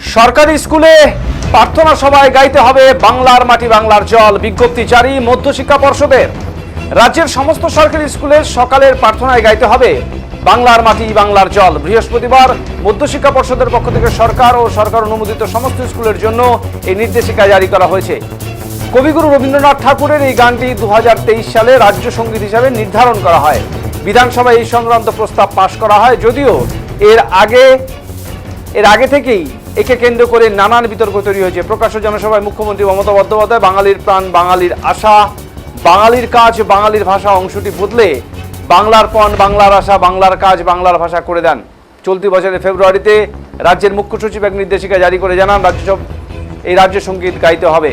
সরকারি স্কুলে প্রার্থনা সভায় গাইতে হবে বাংলার মাটি বাংলার জল। বিজ্ঞপ্তি জারি মধ্যশিক্ষা পর্ষদের। রাজ্যের সমস্ত সরকারি স্কুলের সকালের প্রার্থনায় গাইতে হবে বাংলার মাটি বাংলার জল। বৃহস্পতিবার মধ্যশিক্ষা পর্ষদের পক্ষ থেকে সরকার ও সরকার অনুমোদিত সমস্ত স্কুলের জন্য এই নির্দেশিকা জারি করা হয়েছে। কবিগুরু রবীন্দ্রনাথ ঠাকুরের এই গানটি দু হাজার তেইশ সালে রাজ্য সংগীত হিসাবে নির্ধারণ করা হয়। বিধানসভায় এই সংক্রান্ত প্রস্তাব পাশ করা হয়, যদিও এর আগে এর আগে থেকেই একে কেন্দ্র করে নানান বিতর্ক তৈরি হয়েছে। প্রকাশ্য জনসভায় মুখ্যমন্ত্রী মমতা বন্দ্যোপাধ্যায়, বাঙালির প্রাণ, বাঙালির আশা, বাঙালির কাজ, বাঙালির ভাষা অংশটি বদলে বাংলার পণ, বাংলার আশা, বাংলার কাজ, বাংলার ভাষা করে দেন। চলতি বছরের ফেব্রুয়ারিতে রাজ্যের মুখ্য সচিব এক নির্দেশিকা জারি করে জানান রাজ্য এই রাজ্য সংগীত গাইতে হবে।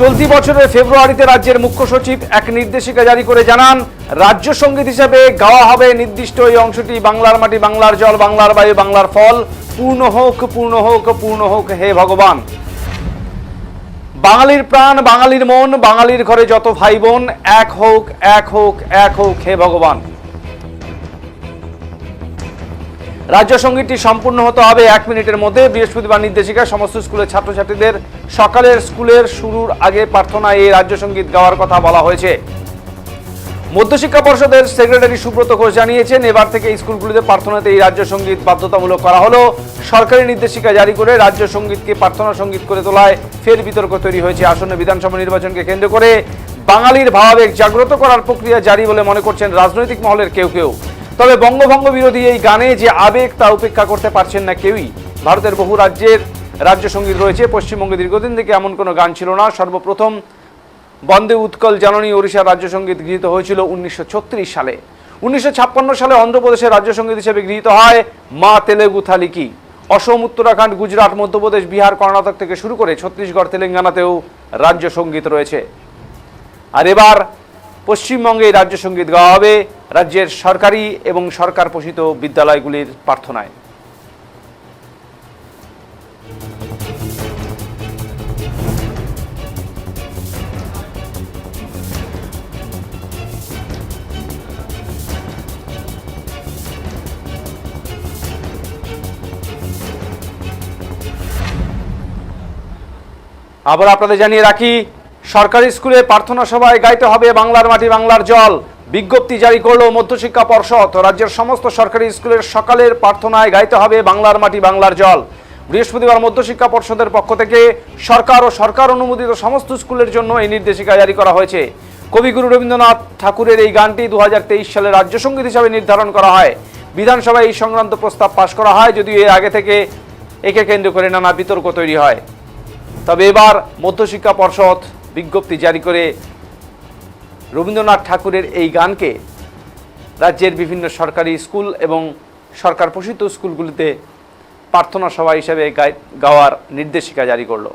চলতি বছরের ফেব্রুয়ারিতে রাজ্যের মুখ্য সচিব এক নির্দেশিকা জারি করে জানান, রাজ্য সংগীত হিসেবে গাওয়া হবে নির্দিষ্ট এই অংশটি বাংলার মাটি, বাংলার জল, বাংলার বায়ু, বাংলার ফল। পূর্ণ হোক পূর্ণ হোক পূর্ণ হোক, হে ভগবান। বাঙালির প্রাণ, বাঙালির মন, বাঙালির ঘরে যত ভাই বোন, এক হোক এক হোক এক হোক, হে ভগবান। রাজ্য সঙ্গীতটি সম্পূর্ণ হতে হবে এক মিনিটের মধ্যে। বৃহস্পতিবার নির্দেশিকা, সমস্ত স্কুলের ছাত্রছাত্রীদের সকালের স্কুলের শুরুর আগে প্রার্থনায় এই রাজ্য সংগীত গাওয়ার কথা বলা হয়েছে। মধ্যশিক্ষা পর্ষদের সেক্রেটারি সুব্রত ঘোষ জানিয়েছেন, এবার থেকে স্কুলগুলিতে প্রার্থনাতে এই রাজ্য সংগীত বাধ্যতামূলক করা হলো। সরকারি নির্দেশিকা জারি করে রাজ্য সঙ্গীতকে প্রার্থনা সংগীত করে তোলায় ফের বিতর্ক তৈরি হয়েছে। আসন্ন বিধানসভা নির্বাচনকে কেন্দ্র করে বাঙালির ভাবাবেগ জাগ্রত করার প্রক্রিয়া জারি বলে মনে করছেন রাজনৈতিক মহলের কেউ কেউ। তবে বঙ্গভঙ্গ বিরোধী এই গানে যে আবেগ তা উপেক্ষা করতে পারছেন না কেউই। ভারতের বহু রাজ্যের রাজ্য সংগীত রয়েছে, পশ্চিমবঙ্গে দীর্ঘদিন থেকে এমন কোনো গান ছিল না। সর্বপ্রথম বন্দে উৎকল জাননী ওড়িশার রাজ্য সংগীত গৃহীত হয়েছিল উনিশশো ছত্রিশ সালে। উনিশশো ছাপ্পান্ন সালে অন্ধ্রপ্রদেশের রাজ্য সংগীত হিসেবে গৃহীত হয় মা তেলেগু থালিকি অসম, উত্তরাখণ্ড, গুজরাট, মধ্যপ্রদেশ, বিহার, কর্ণাটক থেকে শুরু করে ছত্তিশগড়, তেলেঙ্গানাতেও রাজ্য সংগীত রয়েছে। আর এবার পশ্চিমবঙ্গে রাজ্য সংগীত গাওয়া হবে রাজ্যের সরকারি এবং সরকার পোষিত বিদ্যালয়গুলির প্রার্থনায়। আবার আপনাদের জানিয়ে রাখি সরকারি স্কুলে প্রার্থনা সভায় গাইতে হবে বাংলার মাটি, বাংলার জল। বিজ্ঞপ্তি জারি করল মধ্যশিক্ষা পর্ষদ। রাজ্যের সমস্ত সরকারি স্কুলের সকালের প্রার্থনায় গাইতে হবে বাংলার মাটি, বাংলার জল। বৃহস্পতিবার মধ্যশিক্ষা পর্ষদের পক্ষ থেকে সরকার ও সরকার অনুমোদিত সমস্ত স্কুলের জন্য এই নির্দেশিকা জারি করা হয়েছে। কবিগুরু রবীন্দ্রনাথ ঠাকুরের এই গানটি দু হাজার তেইশ সালে রাজ্য সংগীত হিসাবে নির্ধারণ করা হয়। বিধানসভায় এই সংক্রান্ত প্রস্তাব পাশ করা হয়, যদিও এর আগে থেকে একে কেন্দ্র করে নানা বিতর্ক তৈরি হয়। তবে এবার মধ্যশিক্ষা পর্ষদ বিজ্ঞপ্তি জারি করে রবীন্দ্রনাথ ঠাকুরের এই গানকে রাজ্যের বিভিন্ন সরকারি স্কুল এবং সরকার পোষিত স্কুলগুলিতে প্রার্থনা সভা হিসাবে গাওয়ার নির্দেশিকা জারি করল।